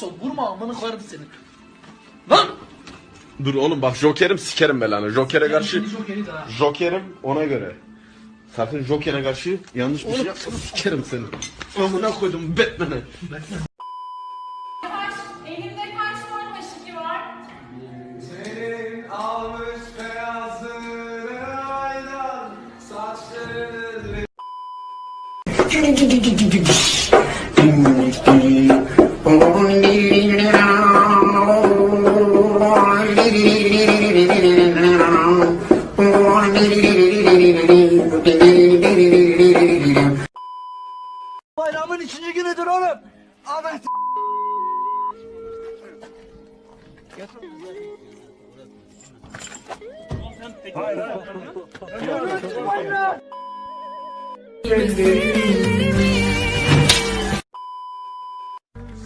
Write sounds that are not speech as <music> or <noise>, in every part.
Son vurma amına koyarım seni. Lan! Dur oğlum bak Joker'im sikerim belanı. Joker'e karşı Seni Joker'i de ha. Joker'im ona göre. Sakın Joker'e karşı yanlış bir şey yapma sikerim seni. Amına koydum Batman'e. Kaç, elimde kaç var kaşık var? Almış beyazını aydan saçlarını Bayramın ikinci günüdür oğlum. Ahmet.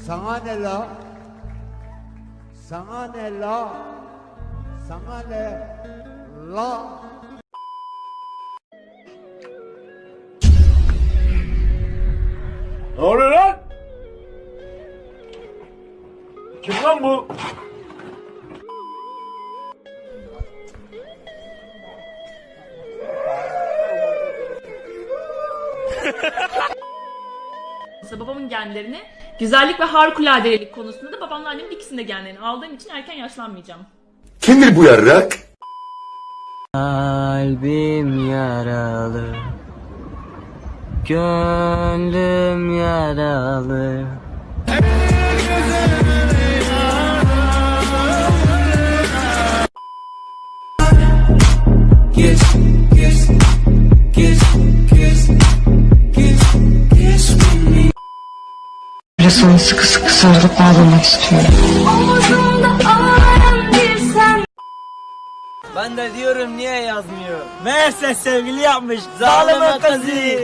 Sana ne la? Sana ne la? Sana ne la? Ne oluyor lan? Kim lan bu? Babamın genlerini güzellik ve harikuladelik konusunda da babamla annemin ikisinin de genlerini aldığım için erken yaşlanmayacağım. Kimdir bu yarrak? Kalbim yaralı Gönlüm yaralı. Böyle sana sıkı sıkı sarılıp bağlamak istiyorum. Ben de diyorum niye yazmıyor? Meğerse sevgili yapmış. Zalime kızı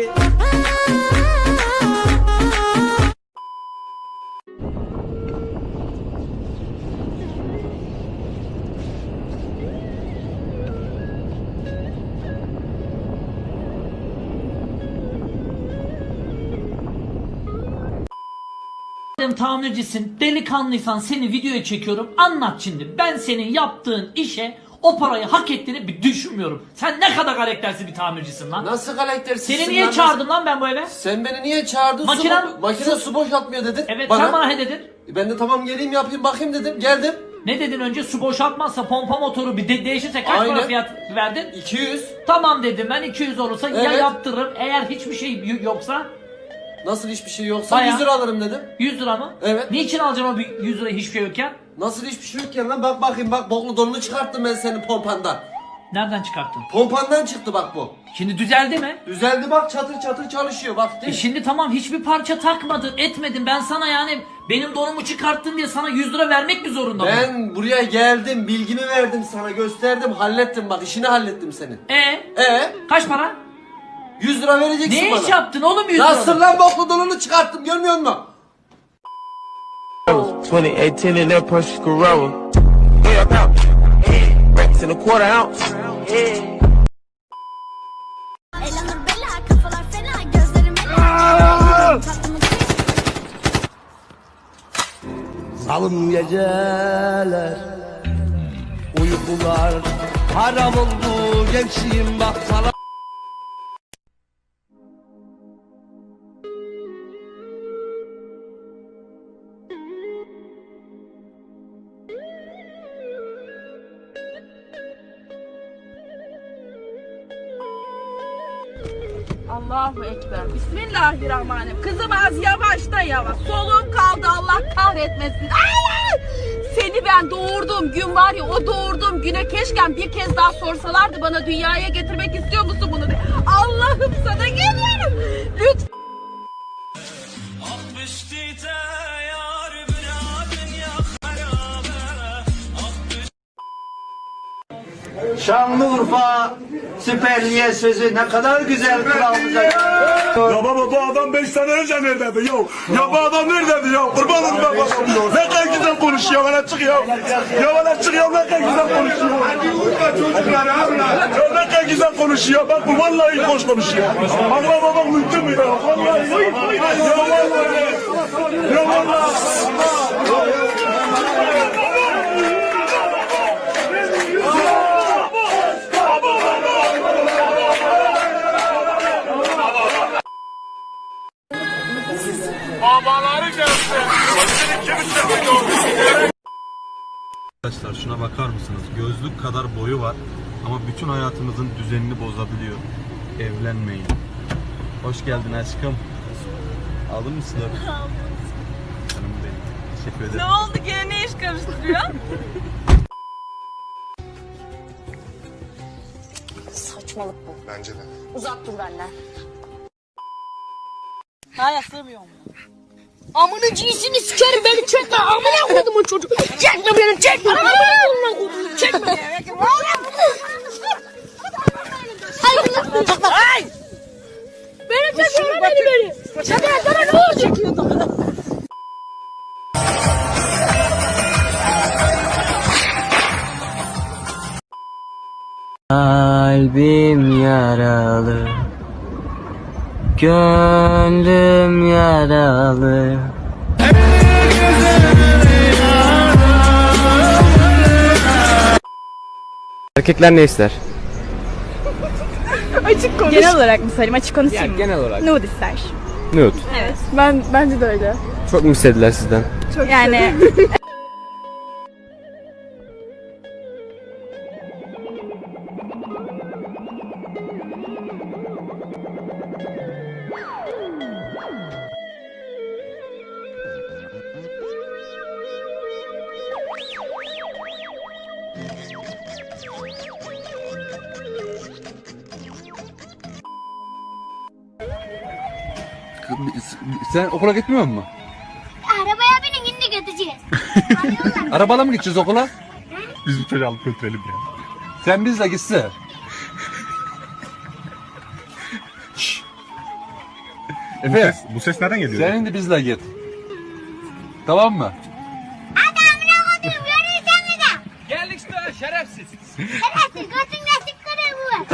Madem tamircisin, delikanlıysan seni videoya çekiyorum. Anlat şimdi. Ben senin yaptığın işe o parayı hak ettiğini bir düşünmüyorum. Sen ne kadar karaktersiz bir tamircisin lan. Nasıl karaktersizsin Seni niye lan? çağırdım lan ben bu eve? Sen beni niye çağırdın? Makinem- su, makine su boşaltmıyor dedin. Evet sen bana he dedin. Ben de tamam geleyim yapayım bakayım dedim. Geldim. Ne dedin önce su boşaltmazsa pompa motoru bir de değişirse kaç para Aynen. fiyat verdin? 200. Tamam dedim ben 200 olursa ya Evet. yaptırırım eğer hiçbir şey y- yoksa Nasıl hiçbir şey yoksa Bayağı. 100 lira alırım dedim. 100 lira mı? Evet. Niçin alacağım o bir 100 lira hiçbir şey yokken? Nasıl hiçbir şey yokken lan bak bakayım bak boklu donunu çıkarttım ben senin pompandan. Nereden çıkarttın? Pompandan çıktı bak bu. Şimdi düzeldi mi? Düzeldi bak çatır çatır çalışıyor bak E değil mi? şimdi tamam hiçbir parça takmadın etmedin ben sana yani benim donumu çıkarttın diye sana 100 lira vermek mi zorunda mı? Ben buraya geldim bilgimi verdim sana gösterdim hallettim bak işini hallettim senin. E E kaç para? 100 lira vereceksin Ne bana. iş yaptın oğlum 100 lira? Nasıl lan boklu donunu çıkarttım görmüyor musun? 2018 in that precious Corolla Yeah, about Racks in a quarter ounce Elanur bela kafalar fena gözlerim ela Salım geceler Uykular haram oldu gençliğim bak sana Allahu Ekber. Bismillahirrahmanirrahim. Kızım az yavaş da yavaş. Soluğum kaldı Allah kahretmesin. Ay! Seni ben doğurduğum gün var ya o doğurduğum güne keşke bir kez daha sorsalardı bana dünyaya getirmek istiyor musun bunu diye. Şanlıurfa Süper Lig'e sözü ne kadar güzel kralımıza. Ya baba bu adam 5 sene önce neredeydi ya? Ya bu adam neredeydi ya? Kurban olayım ben baba. Ne kadar güzel konuşuyor bana çık ya. Ya bana çık ya ne kadar güzel konuşuyor. Ya ne kadar güzel konuşuyor. Bak bu vallahi hoş konuşuyor. Allah baba mümkün mü ya? Vallahi. Ya Arkadaşlar şuna bakar mısınız? Gözlük kadar boyu var ama bütün hayatımızın düzenini bozabiliyor. Evlenmeyin. Hoş geldin aşkım. Aldın mı sınavı? <laughs> Aldım. Canım benim. Teşekkür ederim. Ne oldu gene ne iş karıştırıyor? <laughs> Saçmalık bu. Bence de. Uzak dur benden. Hayır sığmıyorum. Amına cinsini sikerim beni çekme. Amına koydum o çocuk. Çekme beni çekme. Amına koydum çekme. Hayır. Çekme. Ay. Beni çekme beni beni. Çekme sana ne olacak? Kalbim yaralı Gönlüm yaralı Erkekler ne ister? <laughs> Açık konuş. Genel olarak mı söyleyeyim? Açık konuşayım mı? genel olarak. Nude ister. Nude. Evet. Ben bence de öyle. Çok mu istediler sizden? Çok yani <laughs> Sen okula gitmiyor musun? Arabaya binin şimdi götüreceğiz. <laughs> Arabayla mı gideceğiz okula? Biz bu çocuğu alıp götürelim ya. Sen bizle gitse. Efe, Bu ses nereden geliyor? sen de bizle git. Tamam mı? Geldik işte şerefsiz. Götün lastik kadar bu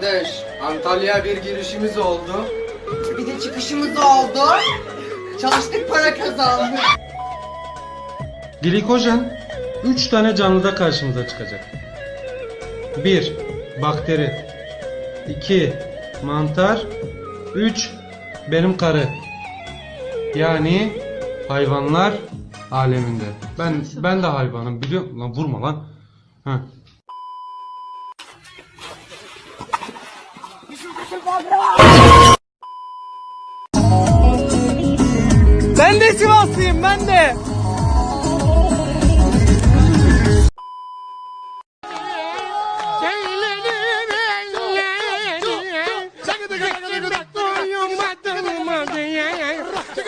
Kardeş Antalya bir girişimiz oldu. Bir de çıkışımız oldu. Çalıştık para kazandık. Glikojen 3 tane canlıda karşımıza çıkacak. 1. Bakteri 2. Mantar 3. Benim karı. Yani hayvanlar aleminde. Ben ben de hayvanım biliyor musun? Lan vurma lan. Heh. Ben de Sivaslıyım ben de.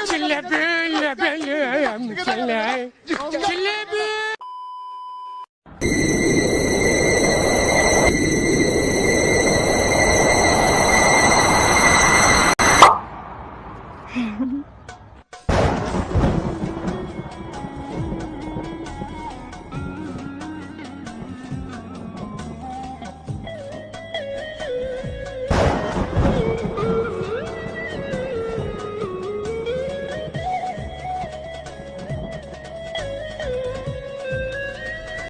Çile böyle böyle çile. Çile böyle.